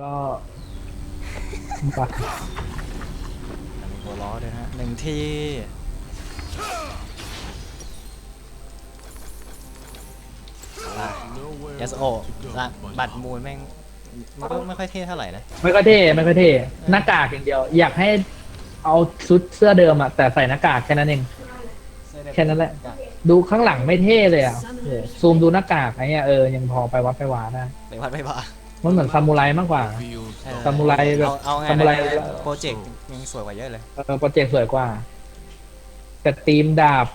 ก็ปักแต่มีตัวล้อด้วยนะฮะหนึ่งทีละยัสโอละบัตรมูลแม่งมันก็ไม่ค่อยเท่เท่าไหร่นะ ไม่ก็เท่ไม่ก็เท่หน้ากากอย่างเดียว อยากให้เอาชุดเสื้อเดิมอะแต่ใส่หน้ากากแค่นั้นเอง แค่นั้นแหละ ดูข้างหลังไม่เท่เลยอะโอ้โหซูมดูหน้ากากไอ้เนี่ยเออยังพอไปวัดไปวาได้ไปวัดไม่บา มันเหมือนซามูไรมากกว่าเออซามูไรแบบเอาเอาไงซามูไรนะโปรเจกต์ยังสวยกว่าเยอะเลย เออโปรเจกต์สวยกว่า แต่ทีมดาบ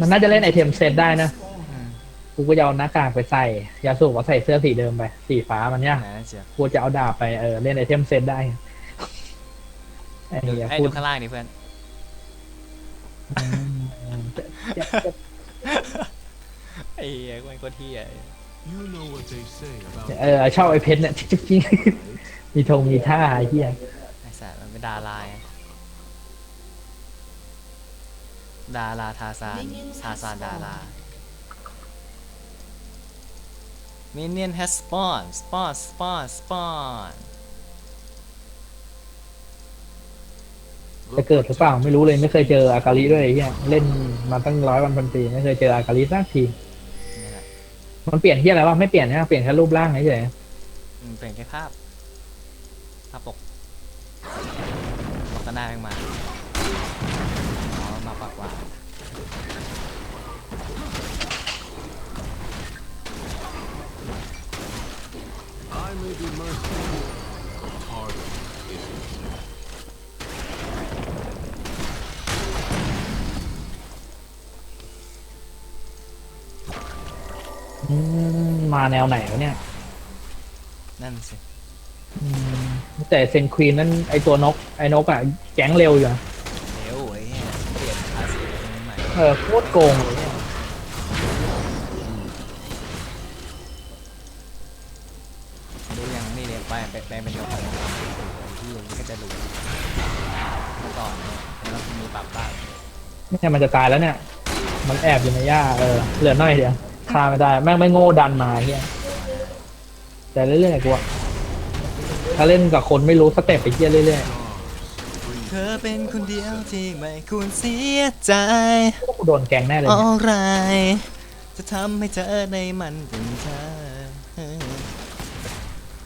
มันน่าจะเล่นไอเทมเซตได้นะอืมกูก็จะเอาหน้ากากไปใส่ยาสูบก็ใส่เสื้อสีเดิมไป สีฟ้ามันเนี่ยไหนนะเจียบกูจะเอาดาบไปเออเล่นไอเทมเซตได้ไอ้ดูเหี้ยให้พูดูดข้างล่างดิเพื่อนอืมจะจะจะไอ้เหี้ยกูเป็นคนที่อะ You know what they say about เออชอบไอเพชรเนี่ยจิ๊กจิ๊กมีธงมีท่าไอ้เหี้ยไอ้สัตว์มันเป็นดาราไงดาราทาซานทาซานดารา Minion has spawned spawn spawn spawn จะเกิดหรือเปล่าไม่รู้เลยไม่เคยเจออากาลิด้วยไอ้เหี้ยเล่นมาตั้งร้อยวันพันปีไม่เคยเจออากาลิสักทีนี่แหละ มันเปลี่ยนที่อะไรวะไม่เปลี่ยนนะเปลี่ยนแค่รูปร่างเฉยอืมเปลี่ยนแค่ภาพภาพปกปกหน้าแม่งมาอ๋อมาปากกว่า อืมมาแนวไหนวะเนี่ยนั่นสิ อืมแต่เซนควีนนั่นไอตัวนกไอนกอะแก๊งเร็วอยู่นะเร็วไอ้เหี้ยเปลี่ยนภาษีใหม่เออโคตรโกงเลยเนี่ยดูยังนี่เรียนไปแปลงเป็นยกของที่อย่างนี้ก็จะรู้เมื่อก่อนเนี่ยแล้วมีปรับบ้างเนี่ยมันจะตายแล้วเนี่ย มันแอบอยู่ในหญ้าเออเหลือน้อยเดียว ฆ่าไม่ได้ แม่งไม่โง่ดันมาเฮียแต่เรื่อยๆกูอะถ้าเล่นกับคนไม่รู้สเต็ปไปเฮียเรื่อยเธอเป็นคนเดียวที่ไม่ควรเสียใจๆพวกกูโดนแกงแน่เลย อะเนี่ยไรจะทำให้เธอในมันเป็นเธอ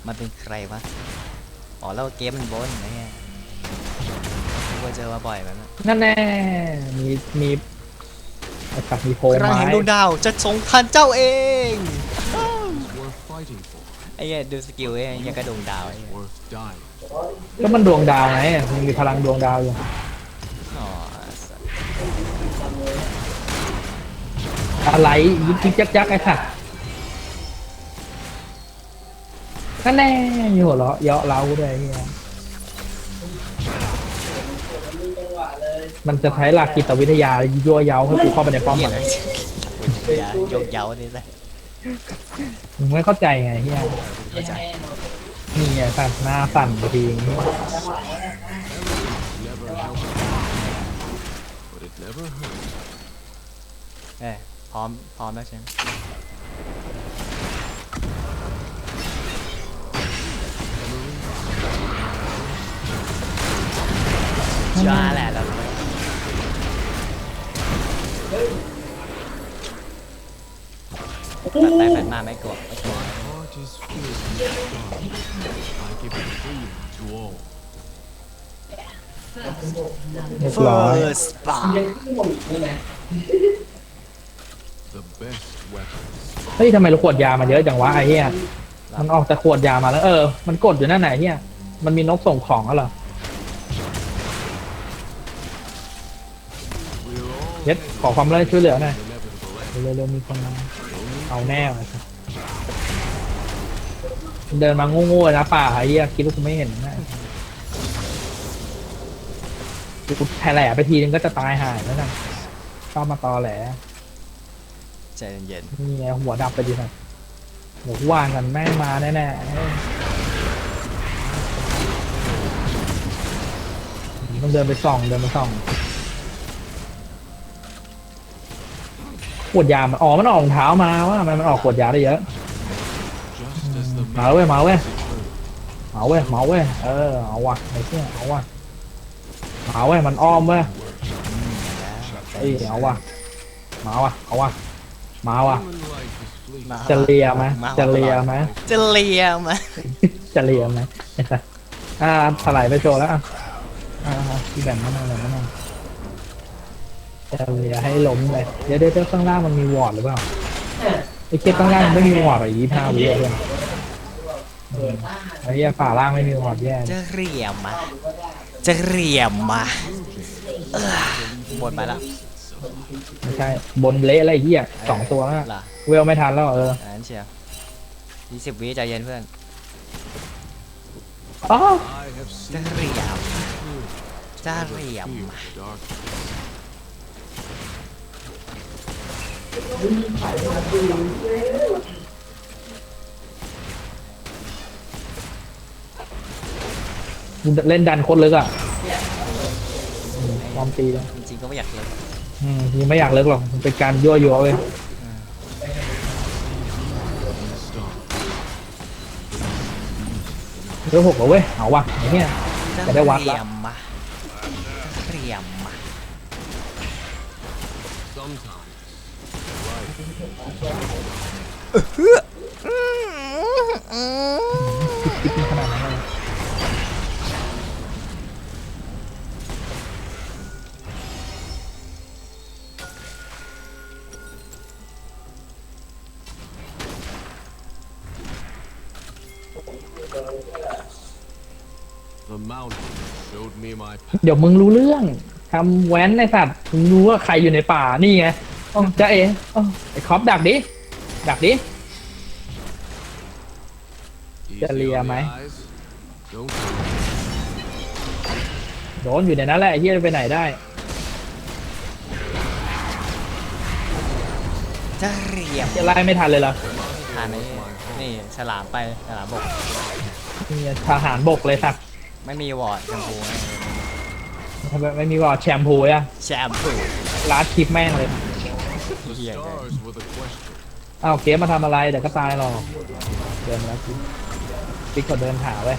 มันเป็นใครวะ อ๋อแล้วเกมมันบนนะเนี่ยกูก็เจอมาบ่อยแบบนั้นนั่นแน่ มีมี ไอ้สัตว์มีโพกระไม้ แห่งดวงดาวจะทรงทันเจ้าเอง It's worth fighting for, ไอ้เหี้ยดูสกิลไอ้เหี้ยยังกระดวงดาวไอ้เหี้ย worth dying. ก็มันดวงดาวไงมันมีพลังดวงดาวอยู่อ๋อสัสอะไรยิกยิกยักยักไอ้สัตว์นั่นแน่มีหัวเราะเยาะเล้าด้วยไอ้เฮีย มันจะใช้หลักจิตวิทยายั่วเย้าให้กูเข้าไปในป้อมเหี้ยมันเลยอย่ายกเย้านี่เลยมึงไม่เข้าใจไงเฮียเข้าใจนี่ไงสั่นหน้าสั่นไปทีอย่างงี้ Never helped, but it never hurt. เอ้ยพร้อมพร้อมแล้วใช่ไหมจ้าแหละเรา ตัดแต่แฟนมาไม่กลัวไม่กลัว heart is filled with strong. I give it freely to all. เรียบร้อย First Spark The best weapons. เฮ้ยทำไมเราขวดยามาเยอะจังวะไอ้เหี้ยมันออกแต่ขวดยามาแล้วเออ มันกดอยู่นั่นไหนเหี้ยมันมีนกส่งของแล้วเหรอ We're all เย็ดขอความช่วยเหลือหน่อย inevitable end. เร็วๆมีคนมาเอาแน่เลยเดินมาโง่ๆนะป่าไอ้เหี้ยคิดว่ากูไม่เห็นนะกูแผลไปทีนึงก็จะตายหายแล้วนะเข้ามาตอแหลใจเย็นนี่ไงหัวดับไปดีนะหัววางกันแม่งมาแน่ๆเอ้ยต้องเดินไปส่องเดินไปส่อง ขวดยามันอ๋อมันออกรองเท้ามาว่ามันมันออกขวดยาได้เยอะ Just as the มาแล้วเว้ยมาแล้วเว้ย message heard, เอาเว้ยเมาเว้ยเออเอาว่ะไอ้เหี้ยเอาว่ะเอาเว้ยมันอ้อมเว้ยเอ้ยเอาว่ะมาว่ะเอาว่ะมาว่ะ Human life is fleeting. มาจะเลียไหมมาจะเลียไหมจะเลียไหมจะเลียไหมไอ้สัสอ่าถลายไปโชว์แล้วอะอ่าพี่แบ่งมาหน่อยแบ่งมาหน่อย จะเลียให้ล้มเลยเดี๋ยวเดี๋ยวเดี๋ยวข้างล่างมันมีวอร์ดหรือเปล่าไอ้เคียข้างล่างมันไม่มีวอร์ดอะยี่ห้าวิอะเพื่อนอืมไอ้เหี้ยฝาล่างไม่มีวอร์ดแย่จะเรียมมาจะเรียมมาเออบนไปแล้วไม่ใช่บนเละอะไรเหี้ยสองตัวนะเหรอเวลไม่ทันแล้วเอออันนั้นเชียวยี่สิบวิใจเย็นเพื่อนอ๋อ I have จะ seen เรียม good จะเรียม มา the dark. เล่นดันโคตรลึกอะอืมพร้อมตีแล้วจริงๆก็ไม่อยากเลยอืมยังไม่อยากเลิกหรอกมันเป็นการยั่วยุเว้ย Stop. เรื่องหกแล้วเว้ยเอาว่ะไอ้เนี่ยจะได้วัดละเรียมมาจะเรียมมา Sometimes life คิดขนาดนั้นเลยเดี๋ยวมึงรู้เรื่องทำแว้นในสัตว์มึงรู้ว่าใครอยู่ในป่านี่ไง อ๋อจะเอ๋อ๋อไอ้คอปดักดิ ดักดิ Easy Chà lìa on the mày. eyes. Don't worry. โดนอยู่ในนั้นแหละไอ้เฮียจะไปไหนได้ จะเรียมจะไล่ไม่ทันเลยเหรอทานนี้นี่ฉลามไปฉลามบกนี่ทหารบกเลยสัตว์ไม่มีวอร์ดแชมพูนะทำไมไม่มีวอร์ดแชมพูอะแชมพู ลาดคลิปแม่งเลย The Yeah, stars were the question. อ้าวเกมมาทำอะไรเดี๋ยวก็ตายหรอกเดินมาแล้วกิ๊กกิ๊กเขาเดินหาเว้ย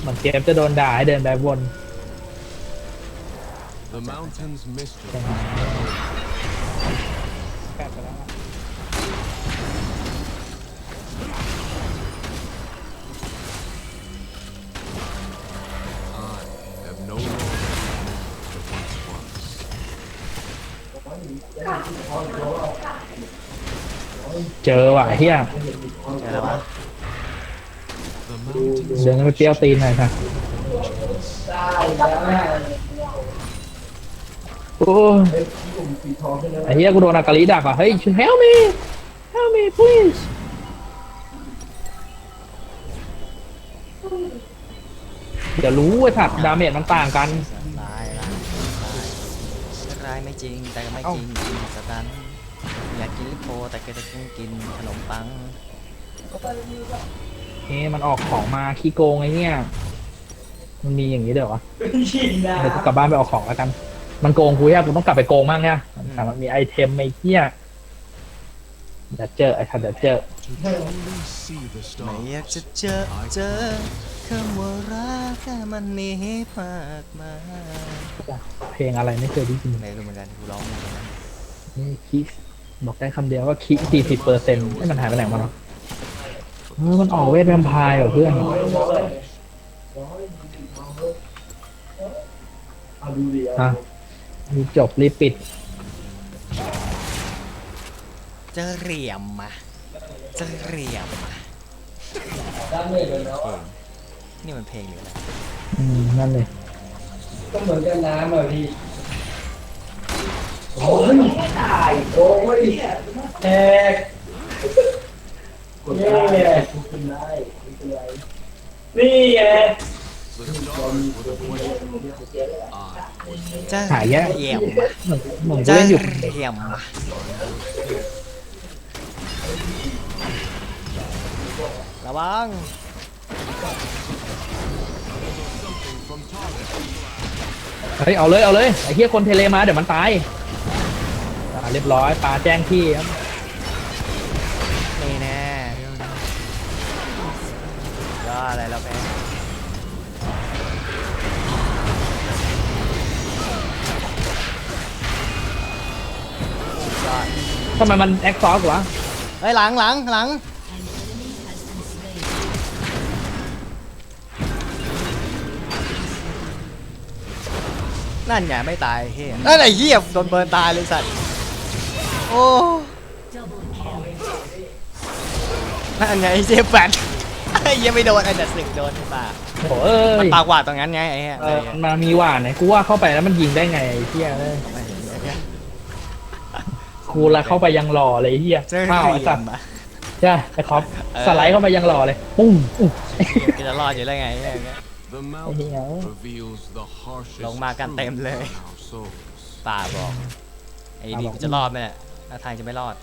เหมือนเกมจะโดนด่าให้เดินแบบวน The mountain's mystery. เจอว่ะไอ้เฮียเจอแล้ววะ The mountain's เดินไปเปรี้ยวตีนหน่อยค่ะโอ้ยไอ้เฮียกูโดนอากาลิดักอะเฮ้ย help me help me please เดี๋ยวรู้ไอ้สัตว์ดาเมจมันต่างกัน ตายละตายร้ายไม่จริง แต่ก็ไม่จริงจริงสตัน อยากกินลิโปแต่ก็จะกินกินขนมปังเฮ้มันออกของมาขี้โกงไอ้เนี่ย มันมีอย่างนี้เดี๋ยววะเดี๋ยวกูกลับบ้านไปเอาของแล้วกัน มันโกงกูแย่กูต้องกลับไปโกงมั่งเนี่ยแต่มันมีไอเทมไอ้เหี้ยเดี๋ยวเจอไอ้ทันเดี๋ยวเจอ to truly see the ไม่อยาก stars. จะเจอเจอคำว่ารักแค่มันมีมากมายเพลงอะไรไม่เคยได้ยินไม่รู้เหมือนกันกูร้องไม่ได้นี่คิก บอกได้คำเดียวว่าคิกสี่สิบเปอร์เซ็นต์ให้มันหายไปไหนมาเนาะเออมันออกเวทแวมไพร์เหรอเพื่อนอะรีบจบรีบปิดจะเรียมมาจะเรียมมาเพลงนี่มันเพลงหรืออะไรอืมนั่นเลยก็เหมือนกันน้ำอะพี่ โอ้ยตายโอ้ยแตกนี่ไงนี่ไง The stars were the question. I จะหายแย่เรียมเหมือนเหมือนกูจะเล่นอยู่เรียมมาระวัง something from Target. เฮ้ยเอาเลยเอาเลยไอ้เหี้ยคนเทเลมาเดี๋ยวมันตายอ่า เรียบร้อยปลาแจ้งที่ครับนี่แน่ยอดเลยอะไรเราแพ้สุดยอดทำไมมันแอคซอสวะเฮ้ยหลังหลังหลังนั่นไงไม่ตายเฮียนั่นไอ้เฮียโดนเบิร์นตายเลยสัตว์ โอ้นั่นไงไอ้เจแปดไอ้เหี้ยังไม่โดนไอ้แต่สึกโดนป่าโอ้เอ้มันยปากหวาดตรงนั้นไงไอ้เหี้ยเออมันมามีหวานไหนกูว่าเข้าไปแล้วมันยิงได้ไงไอ้เหี้ยเอ้ยไม่เห็นเลยเนี่ยกูละเข้าไปยังหล่อเลยไอ้เหี้ยเจอข้าวเหไอ้ลี่สัยตมว์อะใช่ไหมไอ้คอปเออสไลด์เข้าไปยังหล่อเลยปุ้งอุ้งก็จะรอดอยู่แล้วไงไอ้เหี้ย The Hey, mountain yeah. reveals the harshest ลงมากันเต็มเลย truth in our souls. ป่าบอกไอ้ดีกูจะรอดไหมเนี่ย ท่าทางจะไม่รอด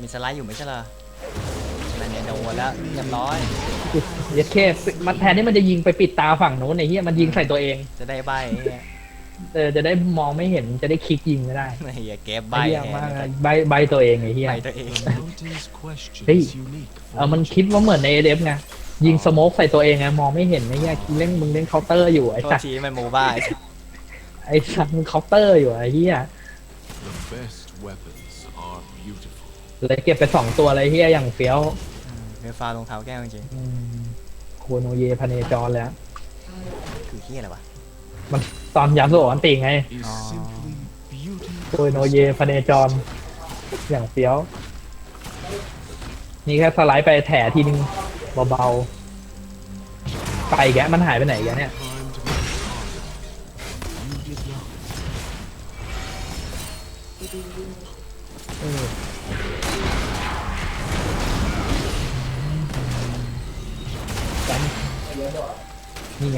มีสไลด์อยู่ไม่ใช่เหรอนั่นเนี่ยโดนแล้วเรียบร้อย เยสเคมันแทนที่มันจะยิงไปปิดตาฝั่งนู้นไอ้เหี้ยมันยิงใส่ตัวเองจะได้ใบไอ้เหี้ยเออจะได้มองไม่เห็นจะได้คลิกยิงไม่ได้ไอ้เหี้ยเก็บใบไอ้เหี้ยแทมากนใบใบตัวเองไอ้เหี้ย ใบตัวเอง The mountain's question Hey. is unique. for เออมัน each คิดว่าเหมือนในเอเดฟไงยิงสโมกใส่ตัวเองไงมองไม่เห็นไอ้เหี้ยเล่นมึงเล่นเคาน์เตอร์อยู่ไอ้โทษสัตว์ทีมันโมบ้าไอ้สัตว์มึงเคาน์เตอร์อยู่ไอ้เหี้ย The best weapons are beautiful. เลยเก็บไปสองตัวเลยเหี้ยอย่างเฟี้ยวเรือฟ้ารองเท้าแก้วจริงอืมโคโนเยพเนจรเลยอะๆคือเฮียอะไรวะ มันตอนยามโซอันติไง Is Oh. simply beauty. โคโนเยพเนจร อย่างเฟี้ยว นี่แค่สไลด์ไปแถทีนึงเบาๆไปแกะมันหายไปไหนแกะเนี่ย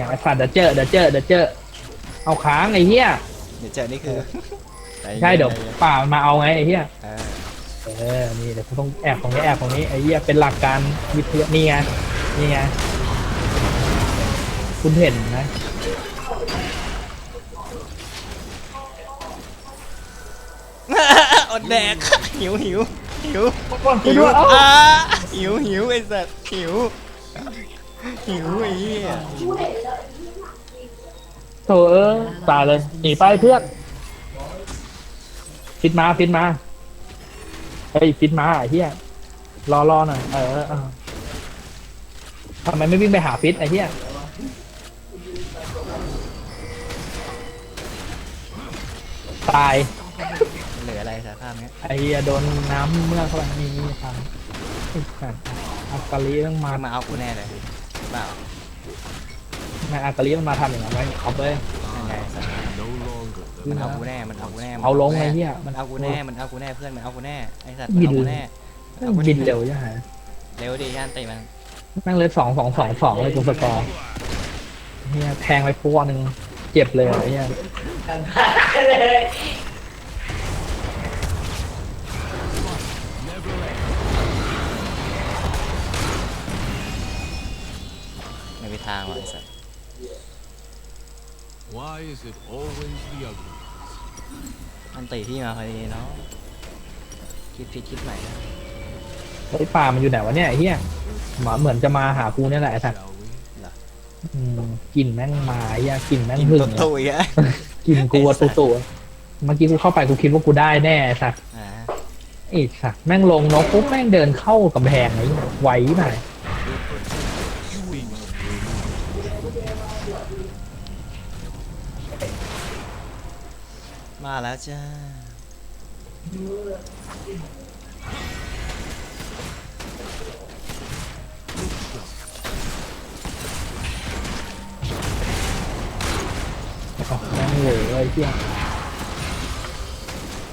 ไงไอ้สัตว์เดี๋ยวเจอเดี๋ยวเจอเดี๋ยวเจอเอาค้างไอ้เหี้ยเดี๋ยวเจอนี่คือใช่เดี๋ยวป่ามันมาเอาไงไอ้เหี้ยเออเออนี่เดี๋ยวกูต้องแอบตรงนี้แอบตรงนี้ไอ้เหี้ยเป็นหลักการวิทยานี่ไงนี่ไงคุณเห็นไหมอดแดกหิวหิวหิวก่อนกูหิด้ววยเอ้า อ่าหิวหิวไอ้สัตว์หิว หิวไอ้เหี้ยโถเออตายเลยหนีไปเพื่อนฟิตมาฟิตมาเฮ้ยฟิตมาไอ้เหี้ยรอรอหน่อยเออเออทำไมไม่วิ่งไปหาฟิตไอ้เหี้ยตายเหลืออะไรสารภาพเนี้ยไอ้เหี้ยโดนน้ำเมื่อกเข้าไปนี่นี่ตายไอ้สัตว์อากาลีต้องมามา มาเอากูแน่เลย เปล่าแม่อากาลีมันมาทำอย่างนั้นไว้เขาเลยนั่นไงสัตว์ No longer the มันเอากูแน่ มันเอากูแน่มันเอาลงกูไอ้แน่เหี้ยมันเอากูแน่ มันเอากูแน่เพื่อน มันเอากูแน่ ไอ้สัตว์บิมันนเอากูแน่มันเอากูบิแน่นเร็วยังไงเร็วดิย่านตีมันแม่งเลยสองสองสองสองเลยกูสกอร์เนี่ยแทงไปพวกหนึ่งเจ็บเลยไอ้เนี่ย ไม่มีทางหรอกไอ้สัตว์ Why is it always the ugly? อันตีที่มาพอดีเนาะคิดผิดคิดใหม่นะไอ้ยป่ามันอยู่ไหนวะเนี่ยไอ้เหี้ยหมาเหมือนจะมาหากูเนี่ยแหละไอ้สัตว์ Shall we? อืมกลิ่นแม่งมาไอ้เหี้ยกลิ่นแม่งกินหึงตุ๊ตุยอะกลิ่นกูอะตุตุเมื่อกี้กูเข้าไปกูคิดว่ากูได้แน่ไอ้สัตว์อ่าไอ้สัตว์แม่งลงนกปุ๊บแม่งเดินเข้ากำแพงไอ้เหี้ยไหวไห แล้วจ้าอ๋อแม่งเหวอไอ้เหี้ย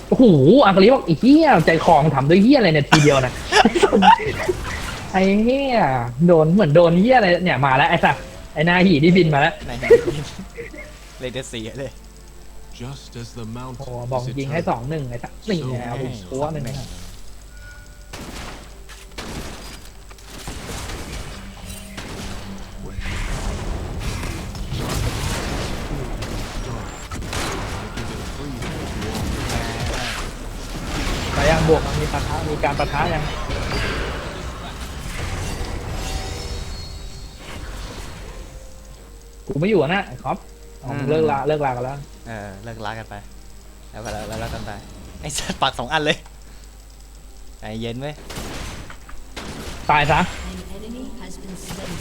โอ้โหอากาลีบอกไอ้เหี้ยใจคองทำด้วยเหี้ยอะไรเนี่ยทีเดียวนะ ไอ้เหี้ยโดนเหมือนโดนเหี้ยอะไรเนี่ยมาแล้วไอ้สัตว์ไอ้หนาหีที่บินมาแล้ว ไหนเลยเดสีเลย Just as the โอ้ mountain บอก is ยิงให้สอง eternal, หนึ่งไอ้สัตว์นี่ไงเอาไปตัวหนึ่งอะ I give it freedom to all. ไปยังบวกมันมีปะทะมีการปะทะยังกูไม่อยู่อะนะไอ้คอป อ๋อมึงเลิกลาเลิกลากันแล้วเออเลิกลากันไป แล้วก็แล้วแล้วกันไปไอ้สัตว์ปักสองอันเลยใจเย็นเว้ยตายซะ An enemy has been slain.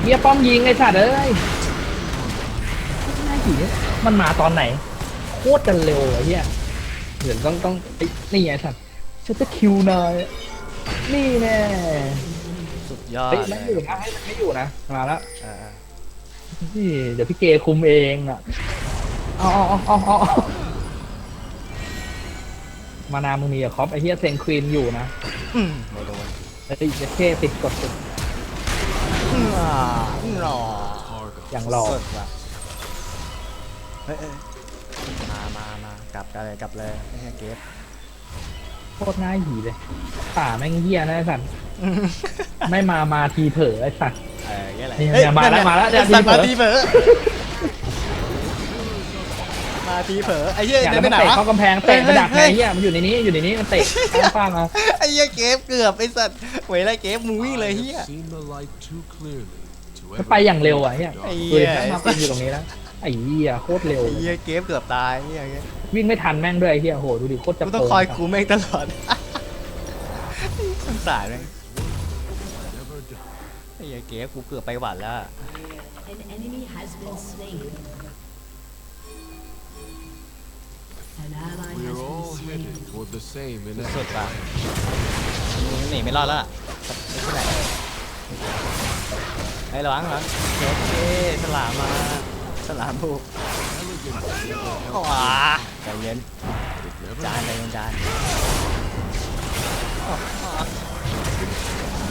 เฮียป้อมยิงไอ้สัตว์เอ้ยน่าผีมันมาตอนไหน โคตรจะเร็วไอ้เฮียเดี๋ยวต้องต้องไอ้นี่ไงสัตว์ฉันจะคิวนาย นี่แน่สุดยอดเฮ้ยเลไม่ยอยู่นะให้มันไม่อยู่นะมาแล้วเออเออนี่เดี๋ยวพี่เกคุมเองอะเอาเอาเอาเอาเอาเอามานามึงมีอะคอปไอ้เฮียเซนควีนอยู่นะอืมไม่โดนไอ้เจเท่ติดกดสุดอืมอ่าหล่อ Cargo. อย่างรอสุดว่ะเฮ้ยเอ้ยมามา มากลับกันเลยกลับเลยไม่ใช่เกฟโค ตรน่าหีเลย ป่าแม่งเฮียนะไอ้สัตว์ไม่มามาทีเผลอไอ้สัตว์เออแค่ไหนนี่เอ้ยมาแล้วนั่นมาแล้วไอ้เนี่ยสัตว์ทีมาเผลอทีเผลอมาทีเผลอไอ้เหี้ยอย่างเดิแล้วนไปมันไหนเตะวะ เข้ากำแพงเตะเฮ้กยระดักเฮ้ไงยเฮียมันอยู่ในนี้อยู่ในนี้มันเตะข้างฟ้างมาไอ้เหี้ยเกฟเกือบไอ้สัตว์เว้ยไรเกฟมึงวิ่งเลยเหี้ย I've seen the light too clearly to มัน ever ไปอย่างเร็วอะเฮียไอ้ดูเหี้ดิยแม่งมาเป็นอยู่ตรงนี้แล้ว ไอ้เฮียโคตรเร็วไอ้เลยเหี้ยเกฟเกือบตายเหี้ยเกฟวิ่งไม่ทันแม่งด้วยไอ้เฮียโหดูดิโคตรจะกูโกต้องงคอยคูแม่งตลอด สงสารแม่ง never done. ไอ้เหี้ยเกฟกูเกือบไปหวัดแล้วอะ An enemy has been slain. An ally We has are been all slain. headed toward the same สุด inevitable. ป่ะมึงหนีไม่รอดแล้วล่ะไม่ใช่ไหนไอ้ระวังระวังเกฟเอ้ยฉลามมา ฉลามบุกว้าใจเย็นจานใจเย็นจาน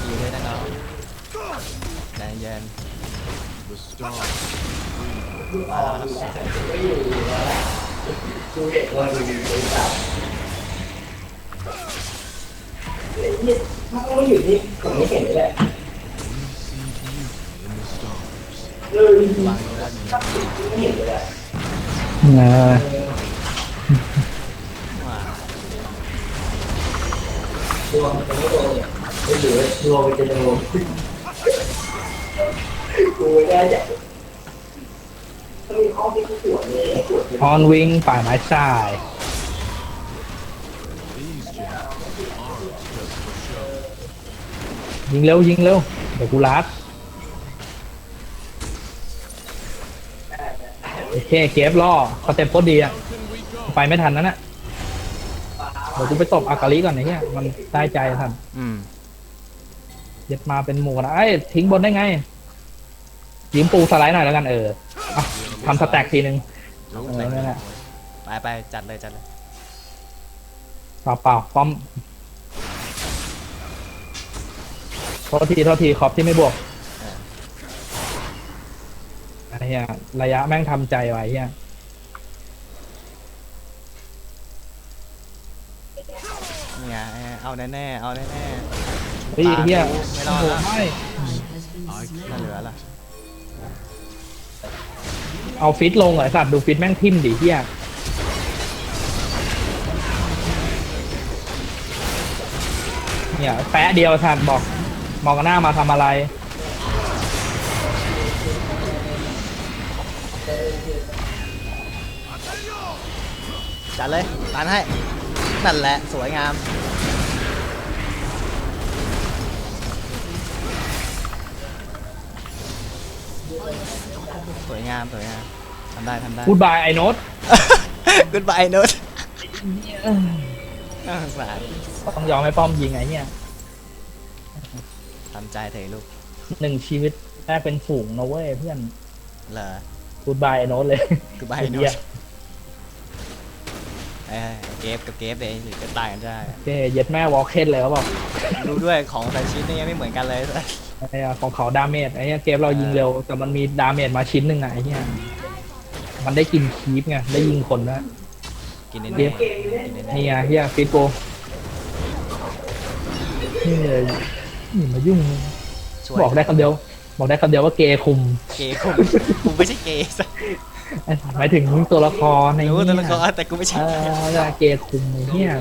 อยู่เลยนะน้องใจเย็น the stars. ดูเด็กว่าดูดีเลยสัตว์เนี่ยมันก็อยู่ที่ผมไม่เห็นเลยแหละ We see beauty in the stars. เลยวางอยู่ด้านนี้ไม่เห็นเลยแหละ นะว้าดวงมันจะไม่โดนเนี่ยไม่เหลือดวงมันจะโดนกูไม่ได้จะถ้ามีข้อที่กูปวดเลยปวดเลยออนวิงป่าไม้ทราย These gems aren't just for show. ยิงเร็วยิงเร็วเดี๋ยวกูลัด โอเคเกฟล่อสเต็ปโคตรดีอะไปไม่ทันนั่นน่ะเดี๋ยวกูไปตบอากาลิก่อนไอ้เนี่ยมันได้ใจทันอืมเย็ดมาเป็นหมูนะไอ้ยทิ้งบนได้ไงยิงปูสไลด์หน่อยแล้วกันเอออะทำสแต็กทีนึง Don't เออนั่นแหละไปไปจัดเลยจัดเลยเปล่าเปล่าป้อมโทษทีโทษทีครอปที่ไม่บวกไอ้ เหี้ยระยะแม่งทำใจไว้เหี้ยนี่ไงเอาแน่ๆเอาแน่เฮ้ยไอ้เหี้ยไม่รอดโอ้ละโหไม่ Has been I slain. ๆถ้าเหลือล่ะเอาฟิตลงเหรอไอ้สัตว์ดูฟิตแม่งทิ่มดิเหี้ยเนี่ยแปะเดียวสัตว์บอกมองกันหน้ามาทำอะไร จัดเลยตันให้ นั่นแหละ สวยงาม สวยงาม สวยงามทำได้ทำได้ พูดบายไอ้โน้ต Goodbye โน้ตน่าสงสารต้องยอมให้ป้อมยิงไอ้เนี่ยทำใจเถอะลูก หนึ่งชีวิตแรกเป็นฝูงนะเว้ยเพื่อนเหรอพูดบายไอ้โน้ตเลย Goodbye โน้เหี้ยต เอ้ยเกฟกับเกฟเองก็ตายกันได้โอเคเย็ดแม่วอลเคนเลยเขาบอกรู้ด้วยของแต่ละชิ้นนี่ยังไม่เหมือนกันเลยไอ้เหี้ยของเขาดาเมจไอ้เนี่ยเกมเรายิงเร็ว แต่มันมีดาเมจมาชิ้นหนึ่งไงไอ้เนี่ยมันได้กินคีปไงได้ยิงคนนะกินแน่เกฟๆกินแน่นี่ไงเฮียฟิตโกนี่เลยนี่มายุ่งๆช่วยบอกได้คำเดียว บอกได้คำเดียวว่าเกย์คุม เกย์คุมกูไม่ใช่เกย์สักไอ้ หมายถึงตัวละครในรู้นี้ตัวละครแต่กูไม่ใช่เอเกย์อเกย์คุมไอ้เนี่ย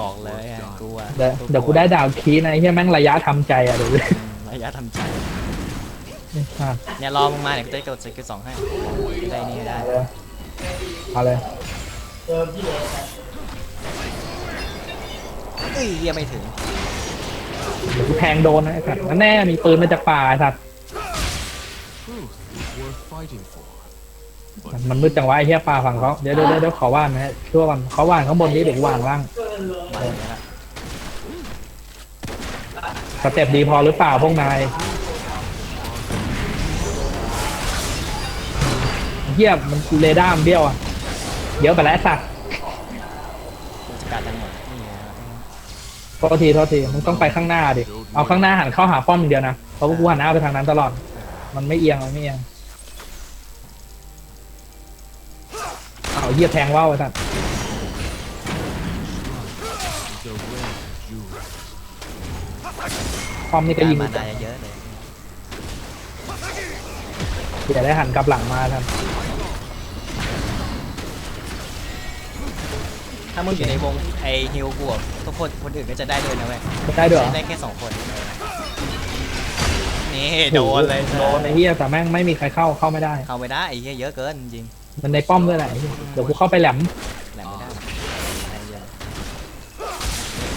บอกเลยอะกูอะเดี๋ยวเดี๋ยวกูได้ดาวคีนะไอ้เฮียแม่งระยะทำใจอะเดี๋ยวอืมระยะทำใจ อะเนี่ยรอมึงมาเดี๋ยวกูจะกดสกิลสองให้ได้นี่ให้ได้ เอาเลยเติมพี่เลยเอ้ยเหี้ยไม่ถึง เดี๋ยวกูแทงโดนนะไอ้สัตว์แน่มีปืนมาจากป่าไอ้สัตว์ มันมืดจังวะไอ้เฮียป่าฝั่งเขาเดี๋ยวเดี๋ยวเดี๋ยวเดี๋ยวขอว่านนะฮะช่วยก่อนเขาว่านข้างบนนี้เดี๋ยวกูว่านล่างมาเลยนะสเต็ปดีพอหรือเปล่าพวกนายเฮียมันเรดาร์มนเบี้ยวอะเดี๋ยวไปแล้วไอ้สัตว์กูจะการทั้งหมดนี่ไงครับโทษทีโทษทีมึงต้องไปข้างหน้าดิเอาข้างหน้าหันเข้าหาป้อมอย่างเดียวนะเพราะว่ากูหันหน้าไปทางนั้นตลอด มันไม่เอียงมันไม่เอียง เอาเฮียแทงว่าวไอ้สัตว์ Is a rare jewel. ป้อมนี่ก็ยิงมากูนาเยอะเลยเดี๋ยวได้หันกลับหลังมาทันถ้ามึงอยู่ในวงไอฮิวกูอะทุกคนคนอื่นก็จะได้ด้วยนะเว้ยไม่ได้ด้วยเหรอได้แค่สองคนนี่โดนเลยโดนไอ้เหี้ยแต่แม่งไม่มีใครเข้าเข้าไม่ได้ เข้าไม่ได้ไอ้เหี้ยเยอะเกินจริง มันในป้อมด้วยแหละไอ้เหี้ยเดี๋ยวกูเข้าไปแหลมแหลมไม่ได้ไอ้เหี้ย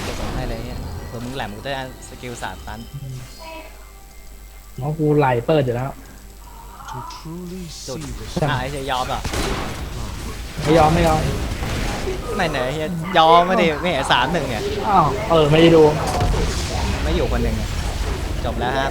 เก็บของให้เลยเนี่ยเผื่อมึงแหลมกูจะได้สกิลสามตันเพราะกูไหลเปิดอยู่แล้ว To truly จุด see the อะไอ้เหี้ยยอมเหรอะไม่ยอมไม่ยอมไม่ไหนเหี้ยยอมไม่ดิไม่เห็นสามหนึ่งเนี่ย อ้าวเออไม่ได้ดู ไม่อยู่คนหนึ่งเนี่ยจบแล้วฮะ